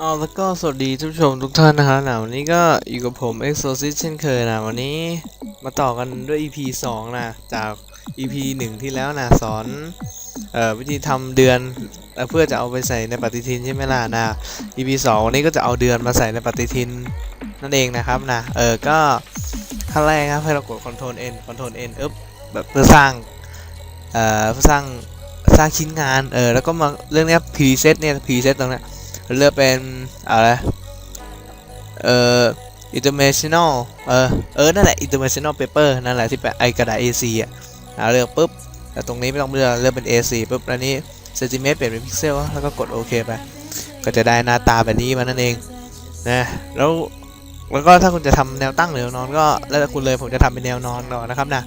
เอาแล้วก็สวัสดีทุกผู้ชมทุกท่านนะครับนะวันนี้ก็อยู่กับผม Exorcist เช่นเคยนะวันนี้มาต่อกันด้วย EP 2 นะ จาก EP 1 ที่แล้วนะสอนเอ่อวิธีทำเดือนเอเพื่อจะเอาไปใส่ในปฏิทินใช่ไหมล่ะนะ EP 2 วันนี้ก็จะเอาเดือนมาใส่ในปฏิทินนั่นเองนะครับนะเออก็ขั้นแรกครับให้เรากด Ctrl N Ctrl N อึ๊บแบบเพื่อสร้างเอ่อเพื่อสร้างสร้างชิ้นงานเออแล้วก็มาเรื่องนี้ย preset เนี่ย preset ตรงเนี้ย เลือกเป็นอะไรเอ่อ international เออเออนั่นแหละ international paper นั่นแหละที่เป็นไอกระดาษ A4 อะอ่าเลือกปุ๊บแต่ตรงนี้ไม่ต้องเลือกเลือกเป็น A4 ปุ๊บแล้วนี้เซนติเมตรเปลี่ยนเป็นพิกเซลแล้วก็กดโอเคไปก็จะได้หน้าตาแบบนี้มานั่นเองนะแล้วแล้วก็ถ้าคุณจะทำแนวตั้งหรือแนวนอนก็แล้วแต่คุณเลยผมจะทำเป็นแนวนอนก่อนนะครับนะ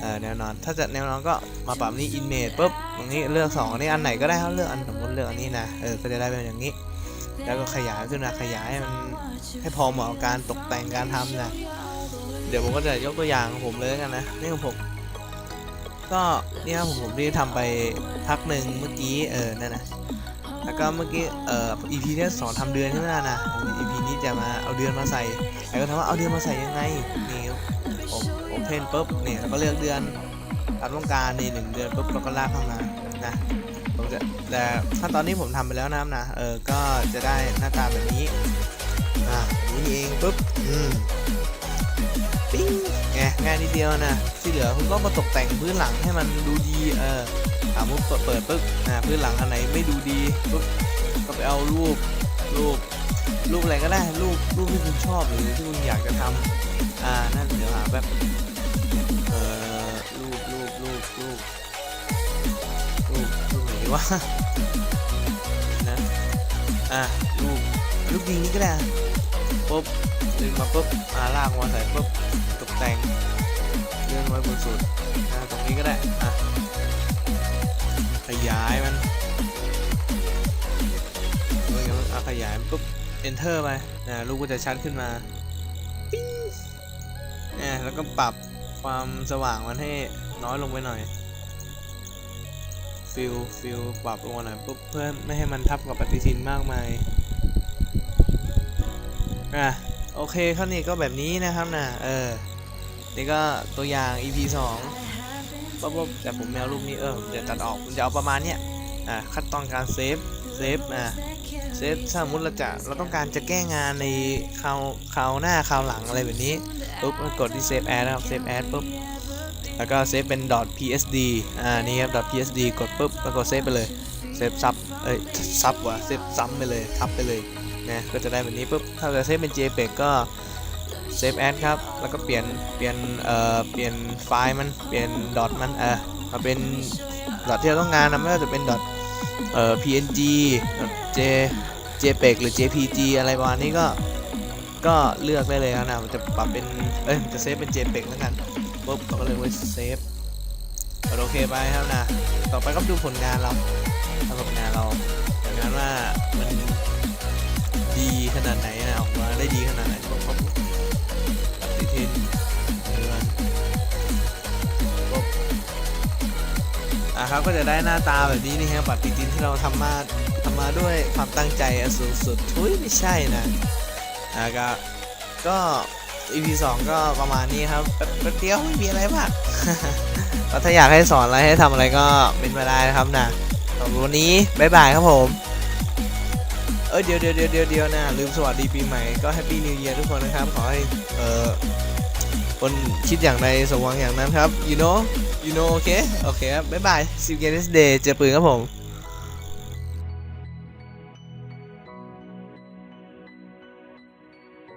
เออแนวนอนถ้าจะแนวนอนก็มาปรับนี่ image ปุ๊บตรงนี้เลือก2อันนี้อันไหนก็ได้ครับเลือกอันสมมติเลือกอันนี้นะเออก็จะได้เป็นอย่างนี้ แล้วก็ขยายขึ้นมาขยายมันให้พอเหมาะกับการตกแต่งการทำนะเดี๋ยวผมก็จะยกตัวอย่างของผมเลยกันนะนี่ของผมก็นี่ครับผมผมที่ทำไปพักหนึ่งเมื่อกี้เออนั่นนะ แล้วก็เมื่อกี้เอ่อ EP เนี้สอนทำเดือนใช่ไหมล่ะนะ EP นี้จะมาเอาเดือนมาใส่แล้วก็ถามว่าเอาเดือนมาใส่ยังไงนี่ผมโอเพนปุ๊บเนี่ยแล้วก็เลือกเดือนตามต้องการนี่หนึ่งเดือนปุ๊บเราก็ลากเข้ามานะผมจะแต่ขั้นตอนนี้ผมทำไปแล้วนะนะเออก็จะได้หน้าตาแบบนี้อ่าแบบนี้นี่เองปุ๊บอืม ง่ายนิดเดียวนะที่เหลือคุณก็มาตกแต่งพื้นหลังให้มันดูดีเออถามว่าเปิดปิดปุ๊บอ่าพื้นหลังอันไหนไม่ดูดีปุ๊บก็ไปเอารูปรูปรูปอะไรก็ได้รูปรูปที่คุณชอบหรือที่คุณอยากจะทำอ่านั่นเดี๋ยวหาแบบเออรูปรูปรูปรูปรูปรูปไหนวะนะอะรูปรูปดีนี้ก็ได้ปุ๊บ ดึงมาปุ๊บมาลากมาใส่ปุ๊บตกแต่งเลื่อนไว้บนสุดตรงนี้ก็ได้อะขยายมันเมื่อกี้มันอะขยายมันปุ๊บ enter ไปนะรูปก็จะชัดขึ้นมาปิ้งเนี่ยแล้วก็ปรับความสว่างมันให้น้อยลงไปหน่อยฟิลฟิลปรับลงมาหน่อยปุ๊บเพื่อไม่ให้มันทับกับปฏิทินมากมายอะ โอเคข้านี้ก็แบบนี้นะครับนะเออ นี่ก็ตัวอย่าง EP 2ปุ๊บปุ๊บแต่ผมแมวรูปนี้เออผมจะตัดออกผมจะเอาประมาณเนี้ยอะขั้นตอนการเซฟเซฟอะเซฟถ้าสมมติเราจะเราต้องการจะแก้งานในคราวคราวหน้าคราวหลังอะไรแบบนี้ปุ๊บกดที่ save as นะครับ save as ปุ๊บแล้วก็เซฟเป็น .psd อ่านี่ครับ .psd กดปุ๊บแล้วก็เซฟไปเลยเซฟซับเอ้ยซับว่ะเซฟซ้ำไปเลยทับไปเลย นะก็จะได้แบบนี้ปุ๊บถ้าจะเซฟเป็น jpeg ก็เซฟแอดครับ แล้วก็เปลี่ยน เปลี่ยน เอ่อ เปลี่ยนไฟล์มัน เปลี่ยนดอทมัน เออมาเป็นดอทที่เราต้องการนะ ไม่ว่าจะเป็นดอท เอ่อ png j jpeg หรือ jpg อะไรประมาณนี้ก็ ก็เลือกได้เลยนะ มันจะปรับเป็น เอ้ย จะเซฟเป็น jpeg แล้วกันปุ๊บเราก็เลยไว้เซฟกดโอเคไปครับนะ ต่อไปก็ดูผลงานเราผลงานเราผลงานว่ามันดีขนา ไหนนะออกมาได้ดีขนาดไหนปุ๊บปฏิทินเดือนปุ๊บอะครับก็จะได้หน้าตาแบบนี้นี่ครับปฏิทินที่เราทำมาทำมาด้วยความตั้งใจสูงสุดทุยไม่ใช่นะอะก็ก็ EP 2 ก็ประมาณนี้ครับแป๊บแป๊บเดียวไม่มีอะไรมากก็ถ้าอยากให้สอนอะไรให้ทำอะไรก็เป็นมาได้นะครับนะสำหรับวันนี้บ๊ายบายครับผม เออเดี๋ยวเดี๋ยวเดี๋ยวเดี๋ยวเดี๋ยวนะลืมสวัสดีปีใหม่ก็แฮปปี้นิวเยียร์ทุกคนนะครับ ขอให้เออคนคิดอย่างใดสมหวังอย่างนั้นครับ you know you know โอเคโอเคครับบ๊ายบาย see you next day เจอปืนครับผม